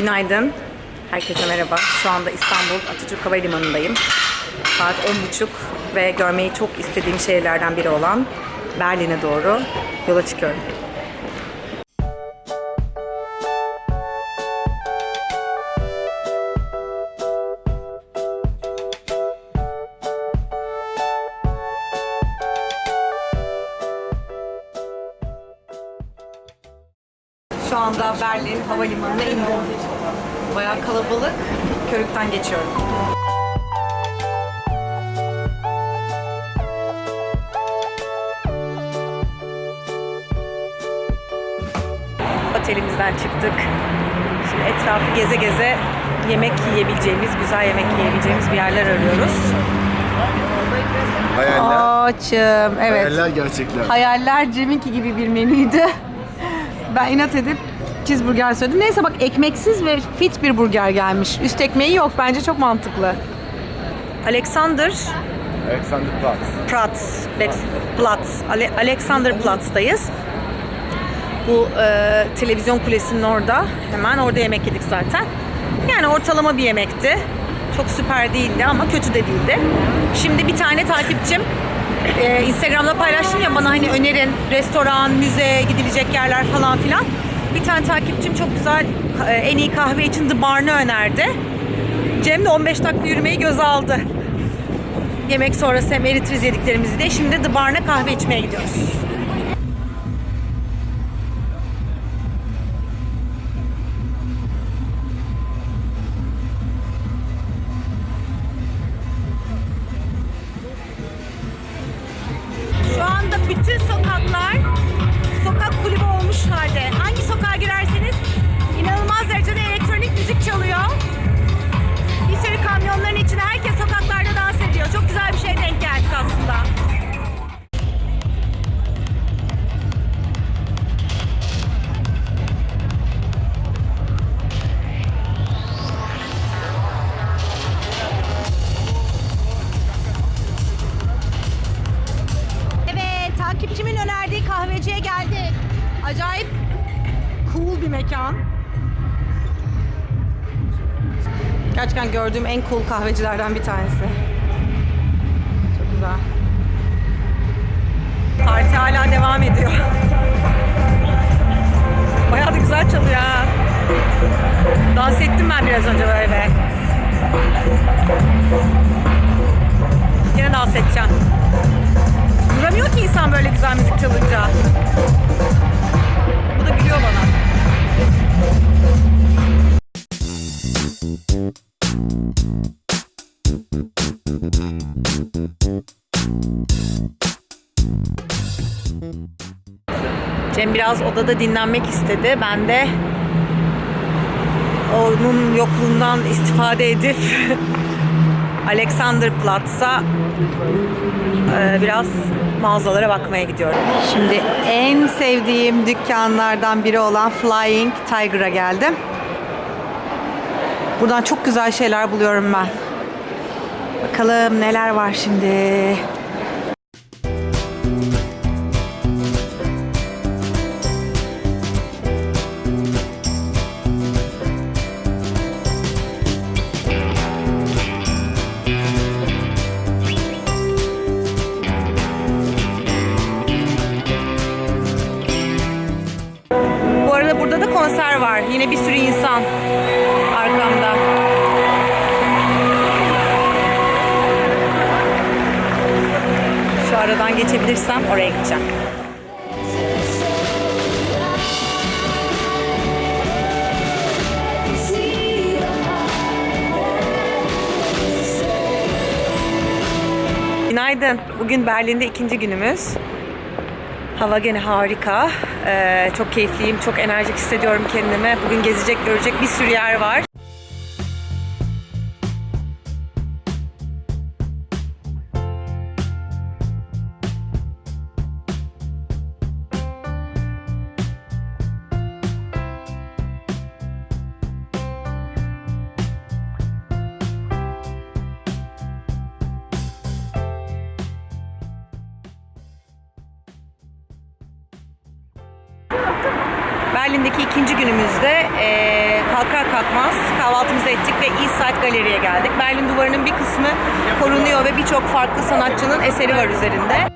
Günaydın. Herkese merhaba. Şu anda İstanbul Atatürk Havalimanı'ndayım. Saat 10.30 ve görmeyi çok istediğim şehirlerden biri olan Berlin'e doğru yola çıkıyorum. Şu anda Berlin Havalimanı'na. Körükten geçiyorum. Otelimizden çıktık. Şimdi etrafı geze geze yemek yiyebileceğimiz, güzel yemek yiyebileceğimiz bir yerler arıyoruz. Hayaller. Açım, evet. Hayaller gerçekler. Hayaller Cem'inki gibi bir menüydü. Ben inat edip cheeseburger söyledim. Neyse bak ekmeksiz ve fit bir burger gelmiş. Üst ekmeği yok. Bence çok mantıklı. Alexander Alexanderplatz. Platz, Lex, Platz, Ale- Alexanderplatz'tayız. Bu e, televizyon kulesinin orada. Hemen orada yemek yedik zaten. Yani ortalama bir yemekti. Çok süper değildi ama kötü de değildi. Şimdi bir tane takipçim e, Instagram'da paylaştım ya bana hani önerin restoran, müze, gidilecek yerler falan filan. Bir tane takipçim çok güzel e, en iyi kahve için The Barn'ı önerdi. Cem de 15 dakika yürümeyi göze aldı. Yemek sonrası hem eritriz yediklerimizi de şimdi The Barn'a kahve içmeye gidiyoruz. Gördüğüm en cool kahvecilerden bir tanesi. Çok güzel. Parti hala devam ediyor. Bayağı da güzel çalıyor ha. Dans ettim ben biraz önce böyle. Yine dans edeceğim. Duramıyor ki insan böyle güzel müzik çalınca. Bu da gülüyor bana. Cem biraz odada dinlenmek istedi. Ben de onun yokluğundan istifade edip Alexanderplatz'a e, biraz mağazalara bakmaya gidiyorum. Şimdi en sevdiğim dükkanlardan biri olan Flying Tiger'a geldim. Buradan çok güzel şeyler buluyorum ben. Bakalım neler var şimdi. Konser var. Yine bir sürü insan arkamda. Şu aradan geçebilirsem oraya gideceğim. Günaydın. Bugün Berlin'de ikinci günümüz. Hava gene harika. Ee, çok keyifliyim, çok enerjik hissediyorum kendimi. Bugün gezecek, görecek bir sürü yer var. Berlin'deki ikinci günümüzde eee, kalkar kalkmaz kahvaltımızı ettik ve East Side Galeri'ye geldik. Berlin duvarının bir kısmı korunuyor ve birçok farklı sanatçının eseri var üzerinde.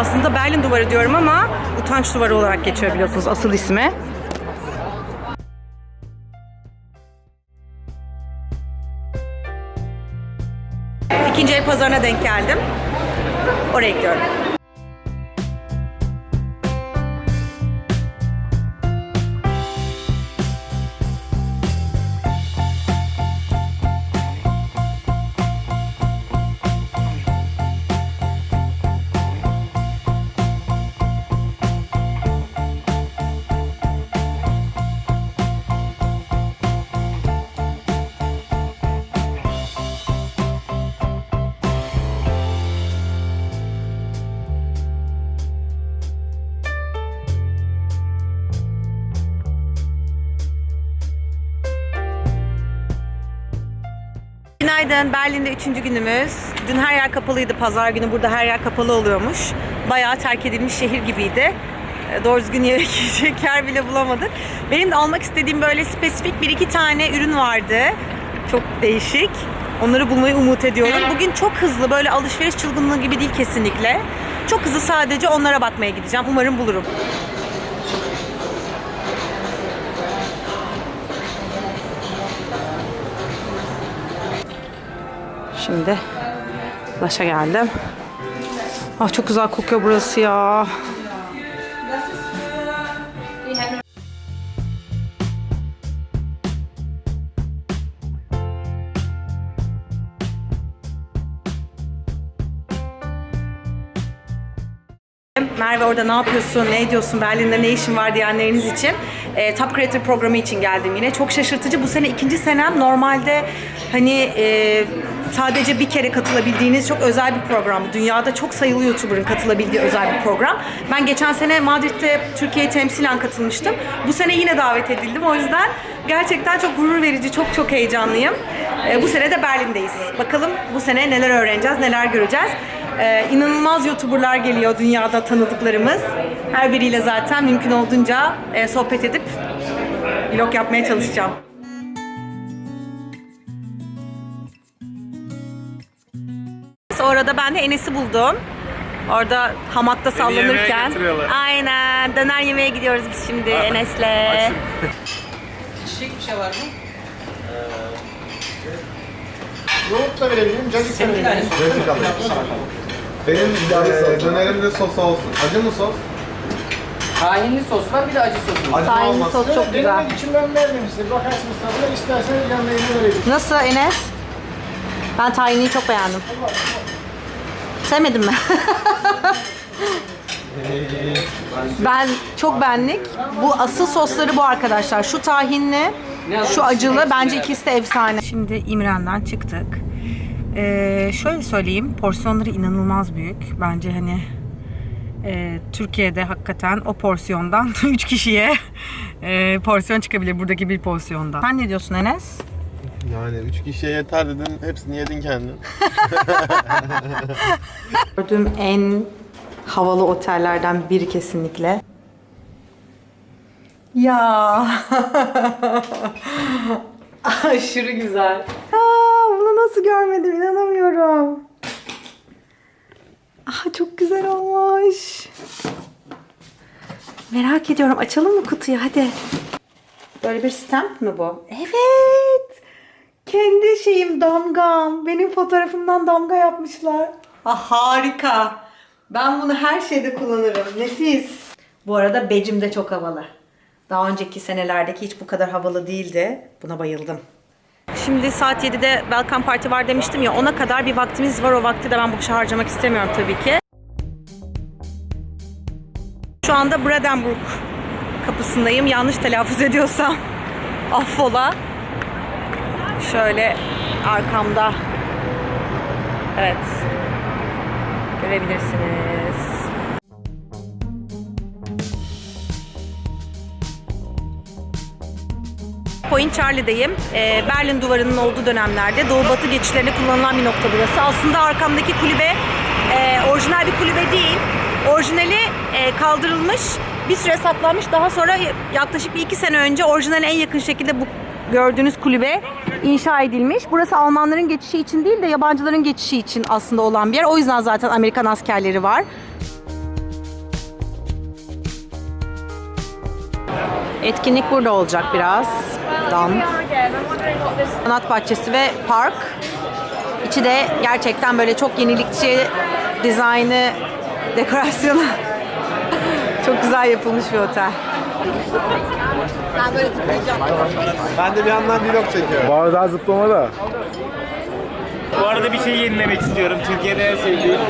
Aslında Berlin duvarı diyorum ama utanç duvarı olarak geçiyor biliyorsunuz asıl ismi. İkinci el pazarına denk geldim. Oraya gidiyorum. Günaydın. Berlin'de üçüncü günümüz. Dün her yer kapalıydı. Pazar günü burada her yer kapalı oluyormuş. Bayağı terk edilmiş şehir gibiydi. E, Doğru düzgün yemek yiyecek yer bile bulamadık. Benim de almak istediğim böyle spesifik bir iki tane ürün vardı. Çok değişik. Onları bulmayı umut ediyorum. Bugün çok hızlı böyle alışveriş çılgınlığı gibi değil kesinlikle. Çok hızlı sadece onlara bakmaya gideceğim. Umarım bulurum. Şimdi Laş'a geldim. Ah çok güzel kokuyor burası ya. Merve orada ne yapıyorsun, ne ediyorsun, Berlin'de ne işin var diyenleriniz için e, Top Creator programı için geldim yine. Çok şaşırtıcı. Bu sene ikinci senem. Normalde hani e, sadece bir kere katılabildiğiniz çok özel bir program. Dünyada çok sayılı YouTuber'ın katılabildiği özel bir program. Ben geçen sene Madrid'de Türkiye'yi temsilen katılmıştım. Bu sene yine davet edildim. O yüzden gerçekten çok gurur verici, çok çok heyecanlıyım. E, bu sene de Berlin'deyiz. Bakalım bu sene neler öğreneceğiz, neler göreceğiz. Ee, inanılmaz YouTuber'lar geliyor dünyada tanıdıklarımız. Her biriyle zaten mümkün olduğunca e, sohbet edip vlog yapmaya çalışacağım. Sonra da ben de Enes'i buldum. Orada hamakta sallanırken. Aynen. Döner yemeye gidiyoruz biz şimdi Enes'le. Çiçek bir şey var mı? Yoğurt da verebilirim, cacık da verebilirim. Cacık alayım. Benim e, dönerimde sos olsun. Acı mı sos? Tahinli sos var bir de acı sos var. Acı Tahinli olmaz. sos çok güzel. Denemek için ben verdim size. Bakarsınız tadına isterseniz yanına vereyim. Nasıl Enes? Ben tahiniyi çok beğendim. Sevmedin mi? ben çok benlik. Bu asıl sosları bu arkadaşlar. Şu tahinli, şu acılı. Bence ikisi de efsane. Şimdi İmren'den çıktık. Ee, şöyle söyleyeyim. Porsiyonları inanılmaz büyük. Bence hani e, Türkiye'de hakikaten o porsiyondan 3 kişiye e, porsiyon çıkabilir buradaki bir porsiyondan. Sen ne diyorsun Enes? Yani üç kişiye yeter dedin, hepsini yedin kendin. Gördüğüm en havalı otellerden biri kesinlikle. Ya. Aşırı güzel. Aa, bunu nasıl görmedim inanamıyorum. Aa, çok güzel olmuş. Merak ediyorum. Açalım mı kutuyu? Hadi. Böyle bir stamp mı bu? Evet. Kendi şeyim damgam. Benim fotoğrafımdan damga yapmışlar. Ah, harika. Ben bunu her şeyde kullanırım. Nefis. Bu arada becim de çok havalı. Daha önceki senelerdeki hiç bu kadar havalı değildi. Buna bayıldım. Şimdi saat 7'de Welcome Party var demiştim ya ona kadar bir vaktimiz var. O vakti de ben boşa harcamak istemiyorum tabii ki. Şu anda Brandenburg kapısındayım. Yanlış telaffuz ediyorsam Affola. Şöyle arkamda. Evet. Görebilirsiniz. Point Charlie'deyim. Ee, Berlin duvarının olduğu dönemlerde doğu batı geçişlerine kullanılan bir nokta burası. Aslında arkamdaki kulübe e, orijinal bir kulübe değil. Orijinali e, kaldırılmış, bir süre saklanmış. Daha sonra yaklaşık bir iki sene önce orijinale en yakın şekilde bu gördüğünüz kulübe inşa edilmiş. Burası Almanların geçişi için değil de yabancıların geçişi için aslında olan bir yer. O yüzden zaten Amerikan askerleri var. Etkinlik burada olacak biraz. Dan. Sanat bahçesi ve park. İçi de gerçekten böyle çok yenilikçi dizaynı, dekorasyonu çok güzel yapılmış bir otel. Ben böyle zıplayacağım. Ben de bir yandan vlog çekiyorum. Bardağı zıplama da. Bu arada bir şey yenilemek istiyorum. Türkiye'de en sevdiğim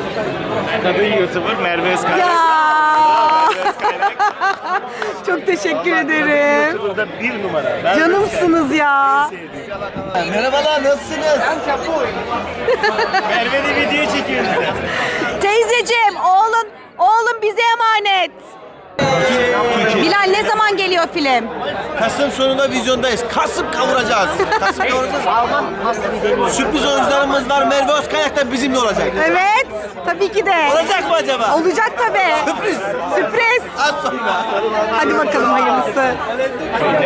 kadın YouTuber Merve Özkaynak. Ya! çok teşekkür ederim. Burada bir numara. Merve Canımsınız ya. Merhabalar nasılsınız? Merve de video çekiyor. Teyzeciğim, oğlun, oğlum bize emanet. Bilal film? Kasım sonunda vizyondayız. Kasım kavuracağız. Kasım kavuracağız. Sürpriz oyuncularımız var. Merve Özkayak da bizimle olacak. Evet, tabii ki de. Olacak mı acaba? Olacak tabii. Sürpriz. Sürpriz. Az sonra. Hadi bakalım hayırlısı.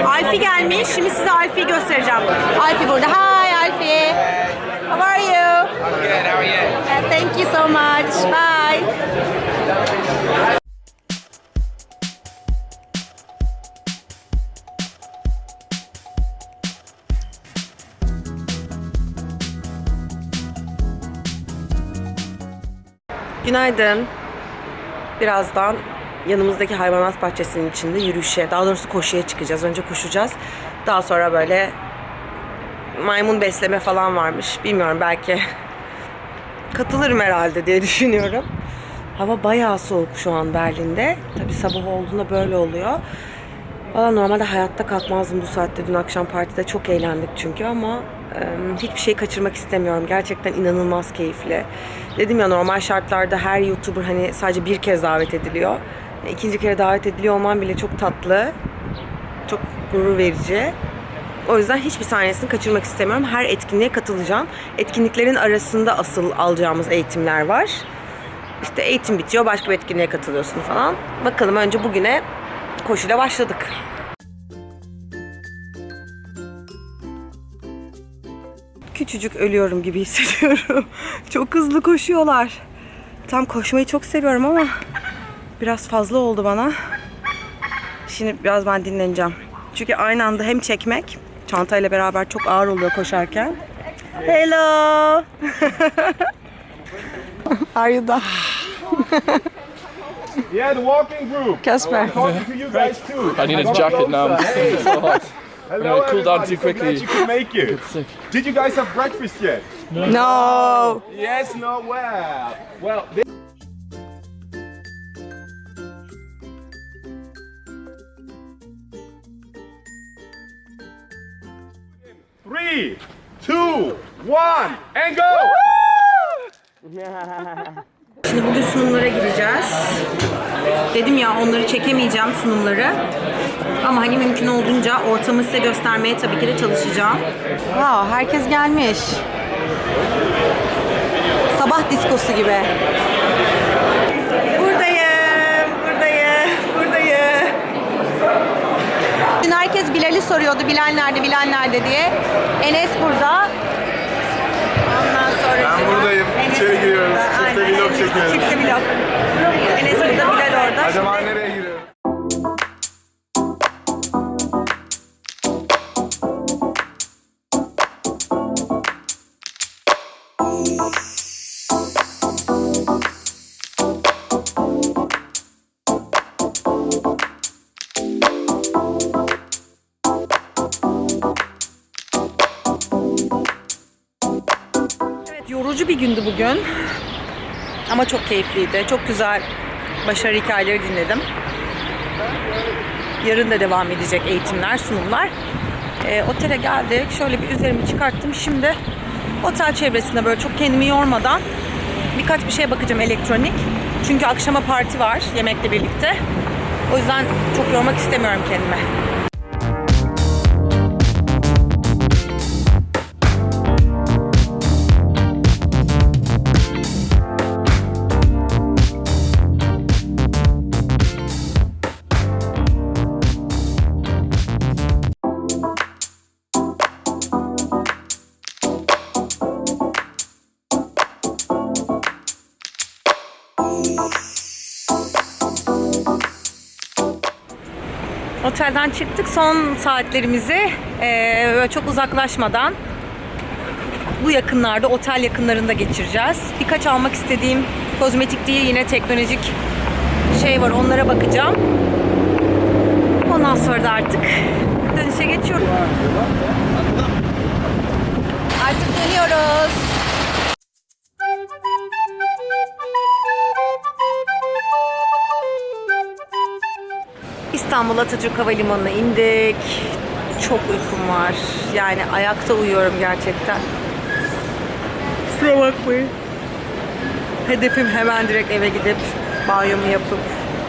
Alfi gelmiş. Şimdi size Alfi'yi göstereceğim. Alfi burada. Hi Alfi. How are you? Good, how are you? thank you so much. Bye. Günaydın. Birazdan yanımızdaki hayvanat bahçesinin içinde yürüyüşe, daha doğrusu koşuya çıkacağız. Önce koşacağız. Daha sonra böyle maymun besleme falan varmış. Bilmiyorum belki katılırım herhalde diye düşünüyorum. Hava bayağı soğuk şu an Berlin'de. Tabii sabah olduğunda böyle oluyor. Valla normalde hayatta kalkmazdım bu saatte. Dün akşam partide çok eğlendik çünkü ama hiçbir şey kaçırmak istemiyorum. Gerçekten inanılmaz keyifli. Dedim ya normal şartlarda her YouTuber hani sadece bir kez davet ediliyor. İkinci kere davet ediliyor olman bile çok tatlı. Çok gurur verici. O yüzden hiçbir sahnesini kaçırmak istemiyorum. Her etkinliğe katılacağım. Etkinliklerin arasında asıl alacağımız eğitimler var. İşte eğitim bitiyor, başka bir etkinliğe katılıyorsun falan. Bakalım önce bugüne koşuyla başladık. Küçücük ölüyorum gibi hissediyorum. çok hızlı koşuyorlar. Tam koşmayı çok seviyorum ama biraz fazla oldu bana. Şimdi biraz ben dinleneceğim. Çünkü aynı anda hem çekmek, çantayla beraber çok ağır oluyor koşarken. Hello. Are you done? Yeah, the walking group. Casper. Talking to you guys too. I need a jacket now. It's so hot. Hello, I cooled down too So quickly. glad you could make it. Did you guys have breakfast yet? No. Yes, no, well. Well, this Three, two, one, and go! Şimdi bugün sunumlara gideceğiz. Dedim ya onları çekemeyeceğim sunumları. Ama hani mümkün olduğunca ortamı size göstermeye tabii ki de çalışacağım. Wow, herkes gelmiş. Sabah diskosu gibi. Buradayım, buradayım, buradayım. Dün herkes Bilal'i soruyordu. Bilal nerede, Bilal nerede diye. Enes burada. Ondan sonra... Ben buradayım. Enes İçeri giriyoruz. Çifte vlog çekiyoruz. Çifte vlog. Enes burada, Bilal orada. Acaba nereye Evet, yorucu bir gündü bugün. Ama çok keyifliydi. Çok güzel başarı hikayeleri dinledim. Yarın da devam edecek eğitimler, sunumlar. E, otele geldik. Şöyle bir üzerimi çıkarttım. Şimdi otel çevresinde böyle çok kendimi yormadan birkaç bir şeye bakacağım elektronik. Çünkü akşama parti var yemekle birlikte. O yüzden çok yormak istemiyorum kendime. Otelden çıktık. Son saatlerimizi böyle çok uzaklaşmadan bu yakınlarda, otel yakınlarında geçireceğiz. Birkaç almak istediğim kozmetik değil yine teknolojik şey var. Onlara bakacağım. Ondan sonra da artık dönüşe geçiyorum. Artık dönüyoruz. İstanbul Atatürk Havalimanı'na indik. Çok uykum var. Yani ayakta uyuyorum gerçekten. Kusura bakmayın. Hedefim hemen direkt eve gidip banyomu yapıp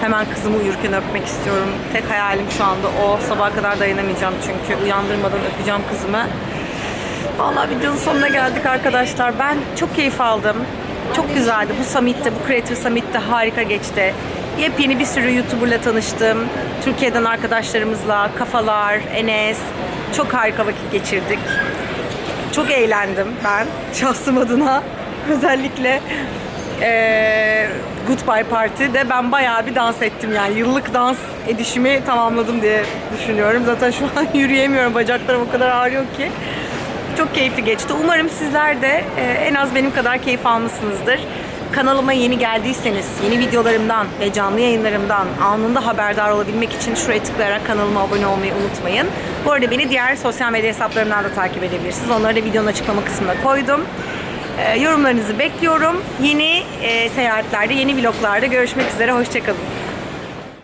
hemen kızımı uyurken öpmek istiyorum. Tek hayalim şu anda o. Sabaha kadar dayanamayacağım çünkü uyandırmadan öpeceğim kızımı. Vallahi videonun sonuna geldik arkadaşlar. Ben çok keyif aldım. Çok güzeldi. Bu summit'te, bu Creator Summit'te harika geçti. Yepyeni bir sürü YouTuber'la tanıştım. Türkiye'den arkadaşlarımızla, Kafalar, Enes. Çok harika vakit geçirdik. Çok eğlendim ben şahsım adına. Özellikle eee Goodbye Party'de ben bayağı bir dans ettim yani. Yıllık dans edişimi tamamladım diye düşünüyorum. Zaten şu an yürüyemiyorum. Bacaklarım o kadar ağrıyor ki. Çok keyifli geçti. Umarım sizler de e, en az benim kadar keyif almışsınızdır. Kanalıma yeni geldiyseniz, yeni videolarımdan ve canlı yayınlarımdan anında haberdar olabilmek için şuraya tıklayarak kanalıma abone olmayı unutmayın. Bu arada beni diğer sosyal medya hesaplarımdan da takip edebilirsiniz. Onları da videonun açıklama kısmına koydum. E, yorumlarınızı bekliyorum. Yeni e, seyahatlerde, yeni vloglarda görüşmek üzere. Hoşçakalın.